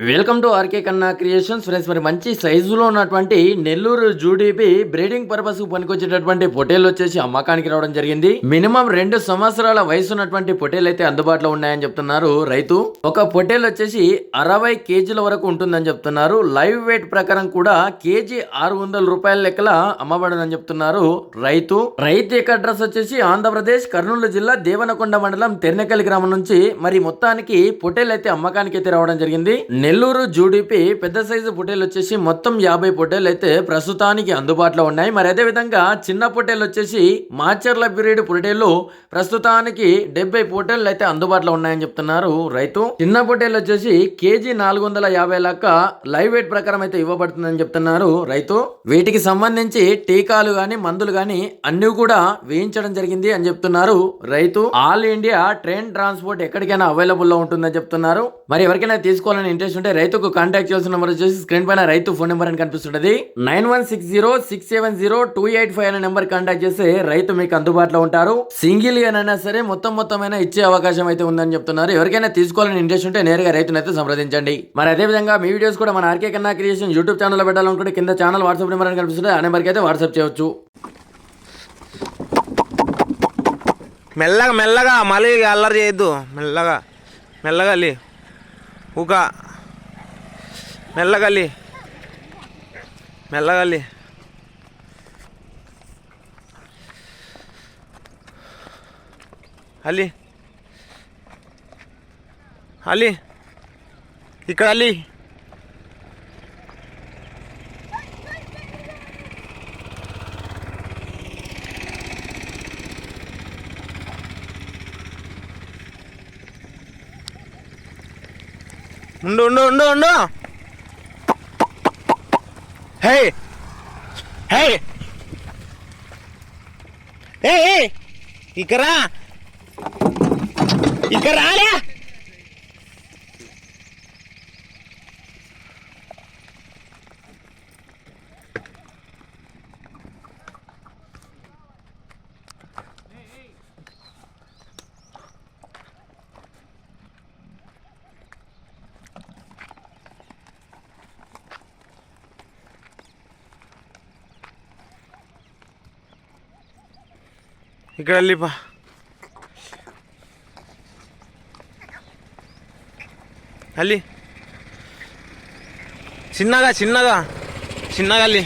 Welcome to R K Kanna creations. Friends మరి మంచి సైజులో ఉన్నటువంటి నెల్లూరు జూడీపీ బ్రీడింగ్ పర్పస్కు పనికొచ్చేటటువంటి పొటేల్ వచ్చేసి అమ్మకానికి రావడం జరిగింది. మినిమం రెండు సంవత్సరాల వయసు ఉన్నటువంటి పొటేలు అయితే అందుబాటులో ఉన్నాయని చెప్తున్నారు రైతు. ఒక పొటేల్ వచ్చేసి అరవై కేజీల వరకు ఉంటుందని చెప్తున్నారు. లైవ్ వెయిట్ ప్రకారం కూడా కేజీ ఆరు వందల రూపాయల లెక్కల అమ్మబడదని చెప్తున్నారు రైతు. రైతు యొక్క అడ్రస్ వచ్చేసి ఆంధ్రప్రదేశ్ కర్నూలు జిల్లా దేవనకొండ మండలం తెర్నకల్లి గ్రామం నుంచి. మరి మొత్తానికి పొటేల్ అయితే అమ్మకానికి అయితే రావడం జరిగింది. నెల్లూరు జూడిపి పెద్ద సైజు పొటేలు వచ్చేసి మొత్తం యాభై పొటేలు అయితే ప్రస్తుతానికి అందుబాటులో ఉన్నాయి. మరి అదే విధంగా చిన్న పొటేలు వచ్చేసి మాచర్ల పీరియడ్ పొటేలు ప్రస్తుతానికి డెబ్బై పొటేలు అయితే అందుబాటులో ఉన్నాయని చెప్తున్నారు రైతు. చిన్న పొటేలు వచ్చేసి కేజీ నాలుగు వందల యాభై లెక్క లైవ్ వెయిట్ ప్రకారం అయితే ఇవ్వబడుతుందని చెప్తున్నారు రైతు. వీటికి సంబంధించి టీకాలు గాని మందులు గాని అన్ని కూడా వేయించడం జరిగింది అని చెప్తున్నారు రైతు. ఆల్ ఇండియా ట్రైన్ ట్రాన్స్పోర్ట్ ఎక్కడికైనా అవైలబుల్లో ఉంటుందని చెప్తున్నారు. మరి ఎవరికైనా తీసుకోవాలని ఇంట్రెస్ట్ ఉంటే రైతుకు కాంటాక్ట్ చేయాల్సిన నెంబర్ వచ్చేసి స్క్రీన్ పైన రైతు ఫోన్ నెంబర్ అని కనిపిస్తుంటది. Nine one six zero six seven zero two eight five అనే నెంబర్ కాంటాక్ట్ చేస్తే రైతు మీకు అందుబాటులో ఉంటారు. సింగిల్ గానైనా సరే మొత్తం మొత్తమైనా ఇచ్చే అవకాశం అయితే ఉందని చెప్తున్నారు. ఎవరికైనా తీసుకోవాలని ఇంట్రెస్ట్ ఉంటే నేరుగా రైతును అయితే సంప్రదించండి. మరి అదే విధంగా మీ వీడియోస్ కూడా మన ఆర్కే కన్నా క్రియేషన్ యూట్యూబ్ ఛానల్ పెట్టాలనుకుంటే కింద ఛానల్ వాట్సాప్ నెంబర్ అని కనిపిస్తుంది ఆ నెంబర్కి అయితే వాట్సాప్ చేయవచ్చు మెల్లగా మెల్లగా మళ్ళీ అల్లరి చేయొద్దు. మెల్లగా. మెల్లగా అల్లి ఊక. మెల్లగల్లి మెల్లగల్లి అల్లి అల్లి ఇక్కడ అల్లి ఉండు ఉండు ఉండు ఉండు. హే హే ఏ ఏ ఇక్కడ ఇక్కడ రాలే ఇక్కడ వెళ్ళిపా అల్లి. చిన్నగా చిన్నగా. చిన్నగా అల్లి.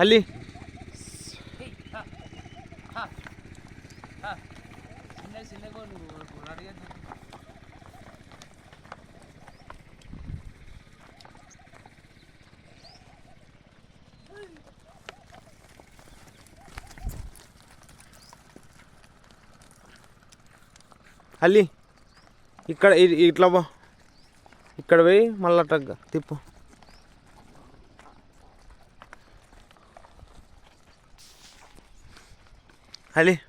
అల్లి. అల్లి ఇక్కడ ఇ- ఇట్లా పో. ఇక్కడ పోయి మళ్ళా టగ్ తిప్పు. అల్లి.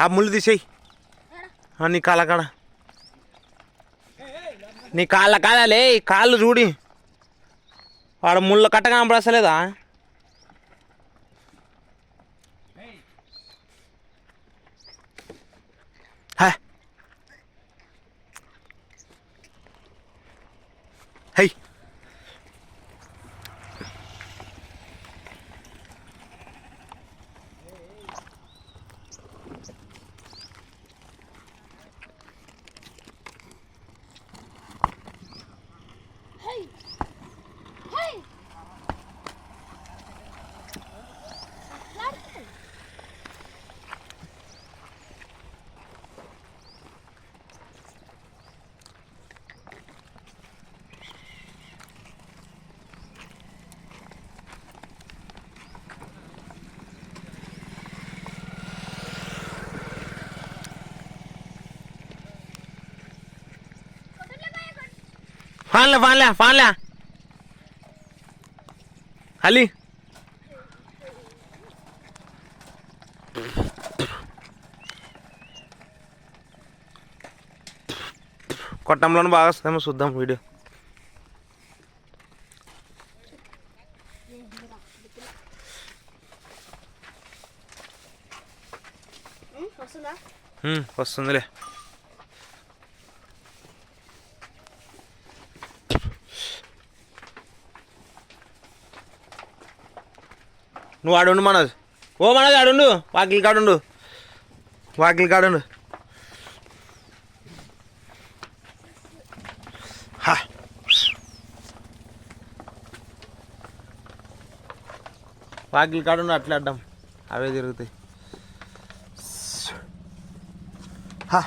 ఆ ముళ్ళు తీసేయి. ఆ, నీ కాళ్ళ కాడ. నీ కాళ్ళ కాళ్ళలే ఈ కాళ్ళు చూడి. వాడు ముళ్ళ కట్ట కనపడస్తలేదా ఫాన్లా ఫాన్లా ఫాన్లా. అలీ కొట్టంలో బాగా వస్తుందేమో చూద్దాం వీడియో. వస్తుందిలే. నువ్వు ఆడుండు మనోజ్. ఓ మనోజ్ ఆడుండు. వాకిలి కాడుండు. వాకిలి కాడుండు. హా. వాకిలి కాడుండు అట్లా అడ్డం అవే తిరుగుతాయి. హా.